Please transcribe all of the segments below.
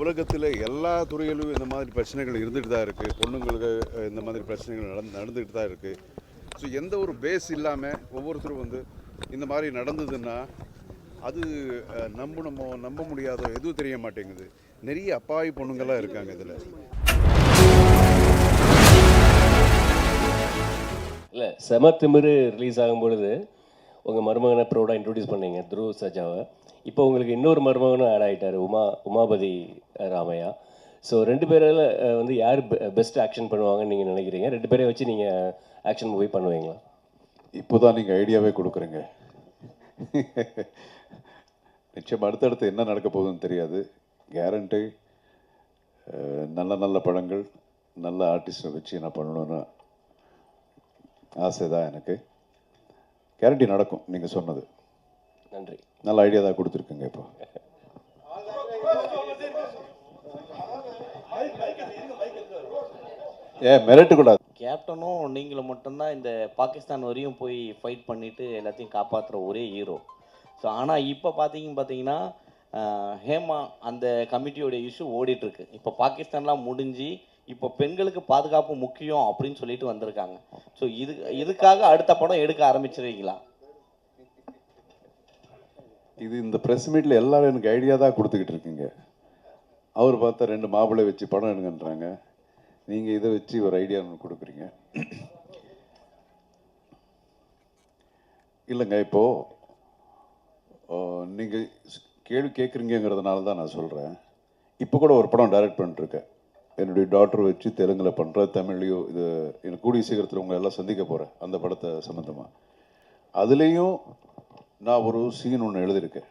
உலகத்தில் எல்லா துறையிலும் இந்த மாதிரி பிரச்சனைகள் இருந்துகிட்டு தான் இருக்குது பொண்ணுங்களுக்கு இந்த மாதிரி பிரச்சனைகள் நடந்து நடந்துகிட்டு தான் இருக்குது ஸோ எந்த ஒரு பேஸ் இல்லாமல் ஒவ்வொருத்தரும் வந்து இந்த மாதிரி நடந்ததுன்னா அது நம்பணுமோ நம்ப முடியாதோ எதுவும் தெரிய மாட்டேங்குது. நிறைய அப்பாவி பொண்ணுங்கள்லாம் இருக்காங்க இதில். இல்லை செம திமிரு ரிலீஸ் ஆகும் பொழுது உங்கள் மருமகனை ப்ரௌடாக இன்ட்ரடியூஸ் பண்ணீங்க துருவ் சஜாவை. இப்போ உங்களுக்கு இன்னொரு மருமகனும் ஆட் ஆகிட்டார் உமா உமாபதி ராமையா. ஸோ ரெண்டு பேரில் வந்து யார் பெஸ்ட் ஆக்ஷன் பண்ணுவாங்கன்னு நீங்கள் நினைக்கிறீங்க? ரெண்டு பேரையும் வச்சு நீங்கள் ஆக்ஷன் மூவி பண்ணுவீங்களா? இப்போ தான் நீங்கள் ஐடியாவே கொடுக்குறீங்க. நிச்சயம் அடுத்தடுத்து என்ன நடக்க போகுதுன்னு தெரியாது. கேரண்டி நல்ல நல்ல படங்கள் நல்ல ஆர்டிஸ்டை வச்சு நான் பண்ணணும்னு ஆசை தான் எனக்கு. கேரண்டி நடக்கும் நீங்கள் சொன்னது. நன்றி. நல்ல ஐடியா தான் கொடுத்துருக்குங்க இப்போ. ஏ மிரட்டக்கூடாது. கேப்டனும் நீங்களும் மட்டும்தான் இந்த பாகிஸ்தான் வரையும் போய் ஃபைட் பண்ணிட்டு எல்லாத்தையும் காப்பாற்றுற ஒரே ஹீரோ ஸோ ஆனால் இப்போ பார்த்தீங்க பார்த்தீங்கன்னா ஹேமா அந்த கமிட்டியோட இஷ்யூ ஓடிட்டுருக்கு. இப்போ பாகிஸ்தான்லாம் முடிஞ்சு இப்போ பெண்களுக்கு பாதுகாப்பு முக்கியம் அப்படின்னு சொல்லிட்டு வந்திருக்காங்க. ஸோ இது இதுக்காக அடுத்த படம் எடுக்க ஆரம்பிச்சிருவீங்களா இது இந்த ப்ரெஸ் மீட்டில் எல்லாரும் எனக்கு ஐடியா தான் கொடுத்துக்கிட்டு இருக்கீங்க. அவர் பார்த்தா ரெண்டு மாப்பிள்ளை வச்சு படம் எடுங்கன்றாங்க. நீங்கள் இதை வச்சு ஒரு ஐடியா ஒன்று கொடுக்குறீங்க. இல்லைங்க இப்போது நீங்கள் கேள்வி கேட்குறீங்கிறதுனால தான் நான் சொல்கிறேன் இப்போ கூட ஒரு படம் டைரக்ட் பண்ணிட்டுருக்கேன். என்னுடைய டாக்டர் வச்சு தெலுங்கில் பண்ணுற தமிழ்லையோ இது எனக்கு கூடிய சீக்கிரத்தில் உங்களை எல்லாம் சந்திக்க போகிறேன் அந்த படத்தை சம்மந்தமாக அதுலேயும் நான் ஒரு சீன் ஒன்று எழுதியிருக்கேன்.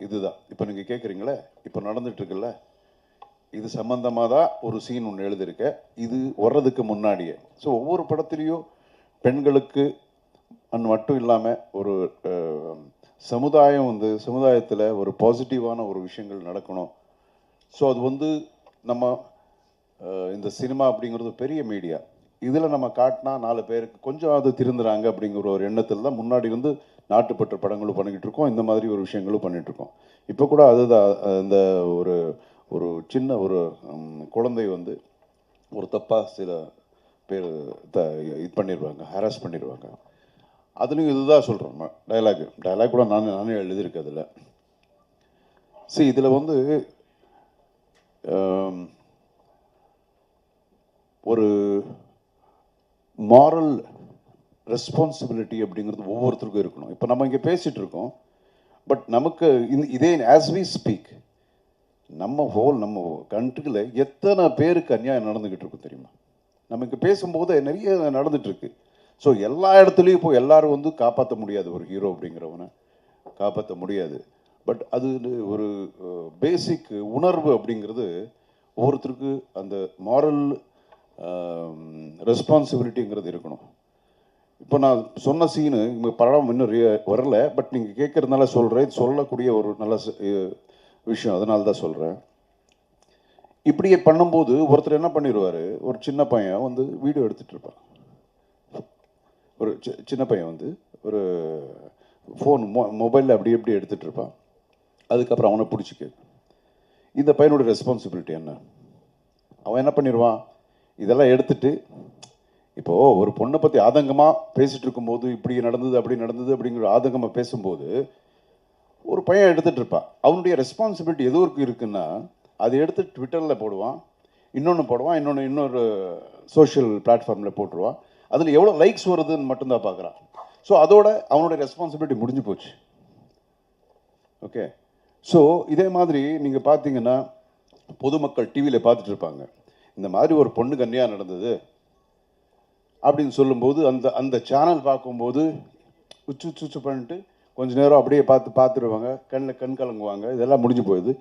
இதுதான். இப்போ நீங்கள் கேட்குறீங்களே இப்போ நடந்துட்டுருக்குல்ல இது சம்மந்தமாக தான் ஒரு சீன் ஒன்று எழுதியிருக்கேன். இது வர்றதுக்கு முன்னாடியே. ஸோ ஒவ்வொரு படத்துலேயும் பெண்களுக்கு அன் மட்டும் இல்லாமல் ஒரு சமுதாயம் வந்து சமுதாயத்தில் ஒரு பாசிட்டிவான ஒரு விஷயங்கள் நடக்கணும். ஸோ அது வந்து நம்ம இந்த சினிமா அப்படிங்கிறது பெரிய மீடியா இதில் நம்ம காட்டினா நாலு பேருக்கு கொஞ்சம் அது திருந்துறாங்க அப்படிங்கிற ஒரு எண்ணத்தில் தான் முன்னாடி இருந்து நாட்டுப்பற்ற படங்களும் பண்ணிக்கிட்டு இருக்கோம் இந்த மாதிரி ஒரு விஷயங்களும் பண்ணிகிட்ருக்கோம் இருக்கோம் இப்போ கூட அதுதான் இந்த ஒரு ஒரு சின்ன ஒரு குழந்தை வந்து ஒரு தப்பாக சில பேர் த இது பண்ணிடுவாங்க ஹராஸ் பண்ணிடுவாங்க அதுலேயும் இதுதான் சொல்கிறோம் டயலாக் டயலாக் கூட நான் நானே எழுதியிருக்கேன் அதில். சரி இதில் வந்து ஒரு மாரல் ரெஸ்பான்சிபிலிட்டி அப்படிங்கிறது ஒவ்வொருத்தருக்கும் இருக்கணும். இப்போ நம்ம இங்கே பேசிகிட்டு இருக்கோம். பட் நமக்கு இந்த இதே ஆஸ் வி ஸ்பீக் நம்ம ஹோல் நம்ம கண்ட்ரியில் எத்தனை பேருக்கு அநியாயம் நடந்துக்கிட்டு இருக்கும் தெரியுமா? நம்ம இங்கே பேசும்போது நிறைய நடந்துகிட்ருக்கு ஸோ எல்லா இடத்துலையும் இப்போ எல்லோரும் வந்து காப்பாற்ற முடியாது. ஒரு ஹீரோ அப்படிங்கிறவனை காப்பாற்ற முடியாது. பட் அது ஒரு பேசிக் உணர்வு அப்படிங்கிறது ஒவ்வொருத்தருக்கு அந்த மாரல் ரெஸ்பான்சிபிலிட்டிங்கிறது இருக்கணும். இப்போ நான் சொன்ன சீனு இங்கே படம் இன்னும் வரல பட் நீங்கள் கேட்குறதுனால சொல்கிறேன் சொல்லக்கூடிய ஒரு நல்ல விஷயம். அதனால தான் சொல்கிறேன் இப்படியே பண்ணும்போது ஒருத்தர் என்ன பண்ணிடுவார் ஒரு சின்ன பையன் வந்து வீடியோ எடுத்துகிட்டு இருப்பான். ஒரு சி- சின்ன பையன் வந்து ஒரு ஃபோன் மொ மொபைலில் அப்படி எப்படி எடுத்துகிட்டு இருப்பான். அதுக்கப்புறம் அவனை பிடிச்சிக்க இந்த பையனோட ரெஸ்பான்சிபிலிட்டி என்ன? அவன் என்ன பண்ணிடுவான் இதெல்லாம் எடுத்துட்டு இப்போது ஒரு பொண்ணை பற்றி ஆதங்கமாக பேசிகிட்டு இருக்கும்போது இப்படி நடந்தது அப்படி நடந்தது அப்படிங்கிற ஆதங்கமாக பேசும்போது ஒரு பையன் எடுத்துகிட்டு இருப்பான். அவனுடைய ரெஸ்பான்சிபிலிட்டி எது இருக்கு இருக்குன்னா அதை எடுத்து ட்விட்டரில் போடுவான் இன்னொன்று போடுவான் இன்னொன்று இன்னொரு சோஷியல் பிளாட்ஃபார்மில் போட்டுருவான். அதில் எவ்வளோ லைக்ஸ் வருதுன்னு மட்டும்தான் பார்க்குறான். ஸோ அதோட அவனுடைய ரெஸ்பான்சிபிலிட்டி முடிஞ்சு போச்சு. ஓகே ஸோ இதே மாதிரி நீங்கள் பார்த்தீங்கன்னா பொதுமக்கள் டிவியில் பார்த்துட்டு இருப்பாங்க. இந்த மாதிரி ஒரு பொண்ணு கன்னியாக நடந்தது. அப்படின்னு சொல்லும்போது அந்த அந்த சேனல் பார்க்கும்போது உச்சு உச்சு உச்சு பண்ணிட்டு கொஞ்ச நேரம் அப்படியே பார்த்து பார்த்துருவாங்க கண்ணில் கண் கலங்குவாங்க. இதெல்லாம் முடிஞ்சு போயிடுது.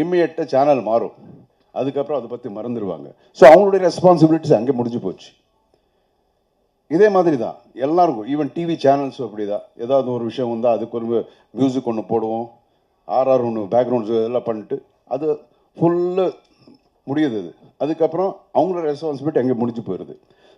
இம்மிடியட்டாக சேனல் மாறும். அதுக்கப்புறம் அதை பற்றி மறந்துடுவாங்க. ஸோ அவங்களுடைய ரெஸ்பான்சிபிலிட்டிஸ் அங்கே முடிஞ்சு போச்சு. இதே மாதிரி தான். எல்லாருக்கும் ஈவன் டிவி சேனல்ஸும் அப்படி தான். ஏதாவது ஒரு விஷயம் வந்தால் அதுக்கு ஒரு மியூசிக் ஒன்று போடுவோம். ஆர்ஆர் ஒன்று பேக்ரவுண்ட்ஸ் இதெல்லாம் பண்ணிட்டு அது ஃபுல்லு முடியுது அது. அதுக்கப்புறம் அவங்களோட ரெஸ்பான்சிபிலிட்டி அங்கே முடிஞ்சு போயிடுது.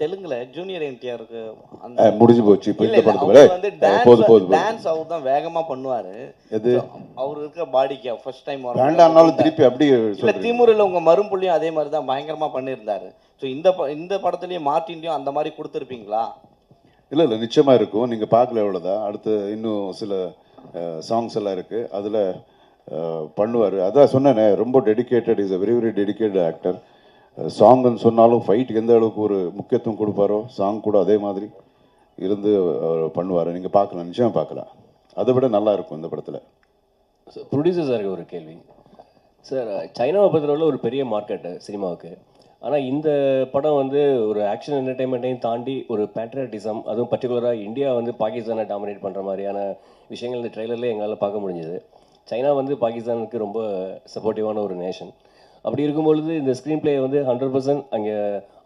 தெலுங்குல ஜூனியர் என்டிஆருக்கு முடிஞ்சு போச்சு. இப்போ இந்த இல்ல படத்துக்கு அவர் வந்து போதும் போதும் டான்ஸ் அவர் தான் வேகமா பண்ணுவாரு. எது? அவர் இருக்க பாடிக்கு ஃபர்ஸ்ட் டைம் வேண்டாம்னாலும் திருப்பி அப்படியே இல்ல திமுறில் உங்க மரும்புள்ளியும் அதே மாதிரி தான் பயங்கரமா பண்ணியிருந்தாரு. ஸோ இந்த இந்த படத்துலயும் மார்ட்டின்லயும் அந்த மாதிரி கொடுத்துருப்பீங்களா? இல்லை இல்லை நிச்சயமாக இருக்கும். நீங்கள் பார்க்கல எவ்வளோதான் அடுத்து இன்னும் சில சாங்ஸ் எல்லாம் இருக்குது அதில் பண்ணுவார். அதான் சொன்னேனே ரொம்ப dedicated is a very very dedicated actor சாங்குன்னு சொன்னாலும் ஃபைட்டுக்கு எந்த அளவுக்கு ஒரு முக்கியத்துவம் கொடுப்பாரோ சாங் கூட அதே மாதிரி இருந்து அவர் பண்ணுவார். நீங்கள் பார்க்கலாம் நிச்சயமாக பார்க்கலாம். அதை விட நல்லா இருக்கும் இந்த படத்தில். சார் ப்ரொடியூசர் சாருக்கு ஒரு கேள்வி. சார் சைனாவை பொறுத்தளவில் ஒரு பெரிய மார்க்கெட்டு சினிமாவுக்கு. ஆனால் இந்த படம் வந்து ஒரு ஆக்ஷன் என்டர்டைன்மெண்ட்டையும் தாண்டி ஒரு பேட்ரியாட்டிசம் அதுவும் பர்டிகுலராக இந்தியா வந்து பாகிஸ்தானை டாமினேட் பண்ணுற மாதிரியான விஷயங்கள் இந்த ட்ரெய்லர்லேயே எங்களால் பார்க்க முடிஞ்சது. சைனா வந்து பாகிஸ்தானுக்கு ரொம்ப சப்போர்ட்டிவான ஒரு நேஷன் அப்படி இருக்கும்பொழுது இந்த ஸ்க்ரீன் பிளே வந்து ஹண்ட்ரட் பர்சன்ட் அங்கே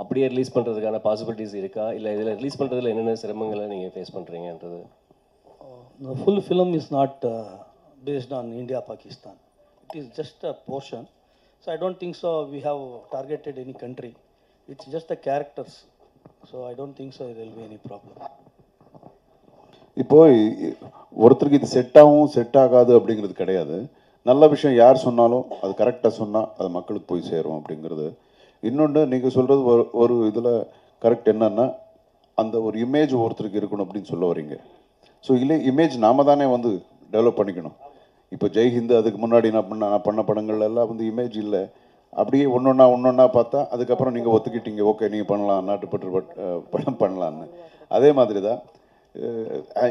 அப்படியே ரிலீஸ் பண்ணுறதுக்கான பாசிபிலிட்டிஸ் இருக்கா இல்லை இதில் ரிலீஸ் பண்ணுறதுல என்னென்ன சிரமங்களை நீங்கள் ஃபேஸ் பண்ணுறீங்கன்றது The full film is not uh, based on India Pakistan. It is just a portion. So I don't think so. We have targeted any country. It's just the characters. So I don't think so. There will be any problem. இப்போ ஒருத்தருக்கு இது set ஆகும் set ஆகாது அப்படிங்கிறது கிடையாது நல்ல விஷயம் யார் சொன்னாலும் அது கரெக்டாக சொன்னால் அது மக்களுக்கு போய் சேரும் அப்படிங்கிறது. இன்னொன்று நீங்கள் சொல்கிறது ஒரு ஒரு இதில் கரெக்ட் என்னன்னா அந்த ஒரு இமேஜ் ஒருத்தருக்கு இருக்கணும் அப்படின்னு சொல்ல வரீங்க. ஸோ இல்லை இமேஜ் நாம தானே வந்து டெவலப் பண்ணிக்கணும். இப்போ ஜெய்ஹிந்த் அதுக்கு முன்னாடி நான் பண்ண நான் பண்ண படங்கள்ல எல்லாம் வந்து இமேஜ் இல்லை. அப்படியே ஒன்றொன்னா ஒன்றொன்னா பார்த்தா அதுக்கப்புறம் நீங்கள் ஒத்துக்கிட்டீங்க. ஓகே நீங்கள் பண்ணலாம் நாட்டுப்பற்று பட் படம் பண்ணலான்னு அதே மாதிரி தான்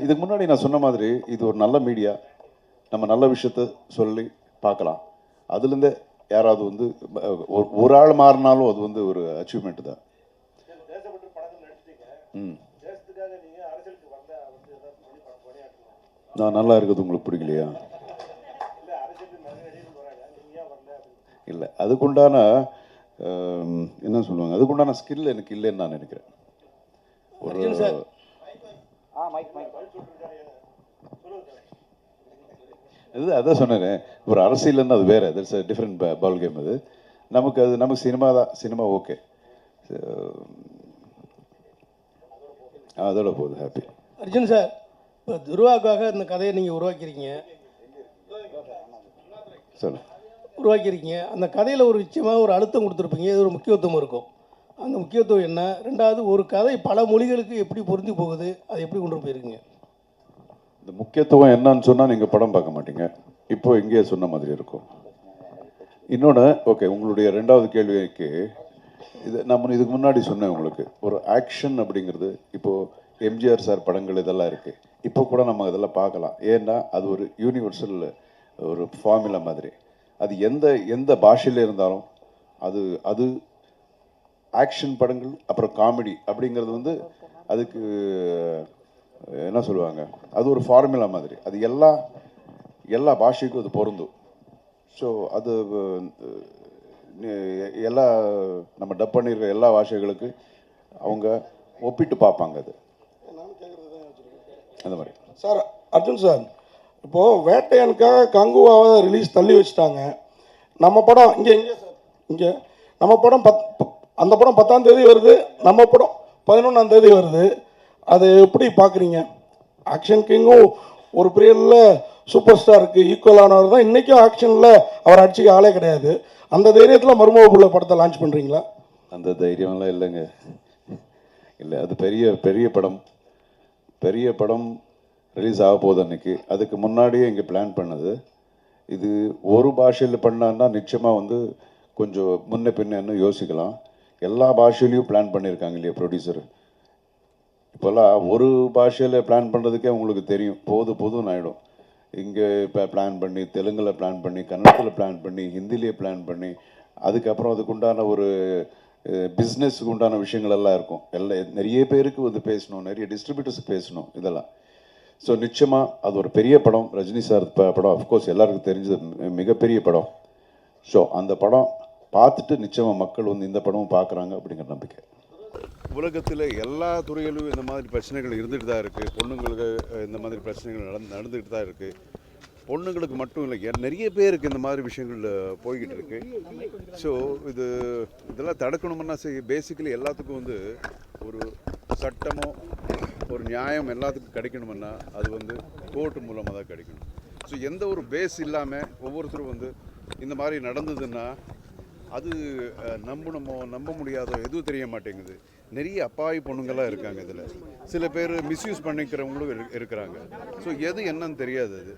இதுக்கு முன்னாடி நான் சொன்ன மாதிரி இது ஒரு நல்ல மீடியா நம்ம நல்ல விஷயத்த சொல்லி பார்க்கலாம். அதுலேருந்தே யாராவது வந்து ஒரு- ஒரு ஆள் மாறினாலும் அது வந்து ஒரு அச்சீவ்மெண்ட் தான். ம். நான் நல்லா இருக்குது உங்களுக்கு பிடிக்கலையா? இல்லை. அதுக்குண்டான என்ன சொல்லுவாங்க? அதுக்குண்டான ஸ்கில் எனக்கு இல்லைன்னு நான் நினைக்கிறேன். ஒரு இது அதான் சொன்னேனே. ஒரு அரசியல்னு அது வேற. தட்ஸ் டிஃப்ரெண்ட் பால் கேம் அது. நமக்கு அது நமக்கு சினிமா தான். சினிமா ஓகே அதோட போகுது ஹாப்பி அர்ஜுன் சார் இப்போ துருவாக்காக இந்த கதையை நீங்கள் உருவாக்கியிருக்கீங்க. சொல்லு. உருவாக்கியிருக்கீங்க. அந்த கதையில் ஒரு நிச்சயமாக ஒரு அழுத்தம் கொடுத்துருப்பீங்க. இது ஒரு முக்கியத்துவம் இருக்கும். அந்த முக்கியத்துவம் என்ன? ரெண்டாவது ஒரு கதை பல மொழிகளுக்கு எப்படி பொருந்தி போகுது? அதை எப்படி கொண்டு போயிருக்கீங்க? இந்த முக்கியத்துவம் என்னன்னு சொன்னால் நீங்கள் படம் பார்க்க மாட்டீங்க. இப்போ இங்கேயே சொன்ன மாதிரி இருக்கும். இன்னொன்று ஓகே உங்களுடைய ரெண்டாவது கேள்விக்கு இது நம்ம இதுக்கு முன்னாடி சொன்னேன் உங்களுக்கு. ஒரு ஆக்ஷன் அப்படிங்கிறது இப்போது எம்ஜிஆர் சார் படங்கள் இதெல்லாம் இருக்குது இப்போ கூட நம்ம இதெல்லாம் பார்க்கலாம். ஏன்னா அது ஒரு யூனிவர்சல் ஒரு ஃபார்முலா மாதிரி. அது எந்த எந்த பாஷையில் இருந்தாலும் அது அது ஆக்ஷன் படங்கள் அப்புறம் காமெடி அப்படிங்கிறது வந்து அதுக்கு என்ன சொல்லுவாங்க? அது ஒரு ஃபார்முலா மாதிரி. அது எல்லா எல்லா பாஷைக்கும் அது பொருந்தும். ஸோ அது எல்லா நம்ம டப் பண்ணியிருக்க எல்லா பாஷைகளுக்கு அவங்க ஒப்பிட்டு பார்ப்பாங்க அது. அந்த மாதிரி. சார் அர்ஜுன் சார் இப்போது வேட்டையனுக்காக கங்குவாவை ரிலீஸ் தள்ளி வச்சுட்டாங்க. நம்ம படம் இங்கே இங்கே சார் இங்கே. நம்ம படம் பத் அந்த படம் பத்தாம் தேதி வருது நம்ம படம் பதினொன்றாம் தேதி வருது. அது எப்படி பார்க்குறீங்க? ஆக்ஷன் கிங்கும் ஒரு பீரியடில் சூப்பர் ஸ்டாருக்கு ஈக்குவலானவர் தான். இன்றைக்கும் ஆக்ஷனில் அவர் அடிச்சுக்க ஆளே கிடையாது. அந்த தைரியத்தில் மருமக புள்ள படத்தை லான்ச் பண்ணுறீங்களா அந்த தைரியம்லாம் இல்லைங்க. இல்லை அது பெரிய பெரிய படம். பெரிய படம் ரிலீஸ் ஆக போகுது அன்னைக்கு. அதுக்கு முன்னாடியே இங்கே பிளான் பண்ணது. இது ஒரு பாஷையில் பண்ணான்னா நிச்சயமாக வந்து கொஞ்சம் முன்ன பின்னன்னு யோசிக்கலாம். எல்லா பாஷையிலையும் பிளான் பண்ணியிருக்காங்க இல்லையா ப்ரொடியூசர் இப்போல்லாம் ஒரு பாஷையில் பிளான் பண்ணுறதுக்கே உங்களுக்கு தெரியும். போது போதும் ஆகிடும் இங்கே இப்போ பிளான் பண்ணி தெலுங்கில் பிளான் பண்ணி கன்னடத்தில் பிளான் பண்ணி ஹிந்திலேயே பிளான் பண்ணி அதுக்கப்புறம் அதுக்குண்டான ஒரு பிஸ்னஸ்க்கு உண்டான விஷயங்கள் எல்லாம் இருக்கும். எல்லாம் நிறைய பேருக்கு வந்து பேசணும். நிறைய டிஸ்ட்ரிபியூட்டர்ஸ் பேசணும் இதெல்லாம். ஸோ நிச்சயமாக அது ஒரு பெரிய படம். ரஜினி சார் ப- படம் அஃப்கோர்ஸ் எல்லாருக்கும் தெரிஞ்சது. மிகப்பெரிய படம். ஸோ அந்த படம் பார்த்துட்டு நிச்சயமாக மக்கள் வந்து இந்த படமும் பார்க்குறாங்க அப்படிங்கிற நம்பிக்கை. உலகத்தில் எல்லா துறையிலும் இந்த மாதிரி பிரச்சனைகள் இருந்துட்டு தான் இருக்குது பொண்ணுங்களுக்கு இந்த மாதிரி பிரச்சனைகள் நடந்து நடந்துகிட்டு தான் இருக்குது பொண்ணுங்களுக்கு மட்டும் இல்லை நிறைய பேருக்கு இந்த மாதிரி விஷயங்கள் போய்கிட்டு இருக்கு. ஸோ இது இதெல்லாம் தடுக்கணும்னா செய்ய பேசிக்கலி எல்லாத்துக்கும் வந்து ஒரு சட்டமோ ஒரு நியாயம் எல்லாத்துக்கும் கிடைக்கணும்னா அது வந்து கோர்ட் மூலமாக தான் கிடைக்கணும். ஸோ எந்த ஒரு பேஸ் இல்லாமல் ஒவ்வொருத்தரும் வந்து இந்த மாதிரி நடந்ததுன்னா அது நம்பணுமோ நம்ப முடியாதோ எதுவும் தெரிய மாட்டேங்குது. நிறைய அப்பாவி பொண்ணுங்கள்லாம் இருக்காங்க இதில். சில பேர் மிஸ்யூஸ் பண்ணிக்கிறவங்களும் இருக்கிறாங்க. ஸோ எது என்னன்னு தெரியாது அது.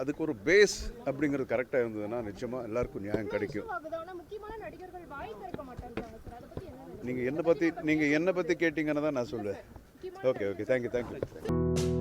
அதுக்கு ஒரு பேஸ் அப்படிங்கிறது கரெக்டாக இருந்ததுன்னா நிச்சயமாக எல்லாருக்கும் நியாயம் கிடைக்கும். நீங்கள் என்னை பற்றி நீங்கள் என்னை பற்றி கேட்டிங்கன்னு தான் நான் சொல்லுவேன் ஓகே ஓகே தேங்க்யூ தேங்க்யூ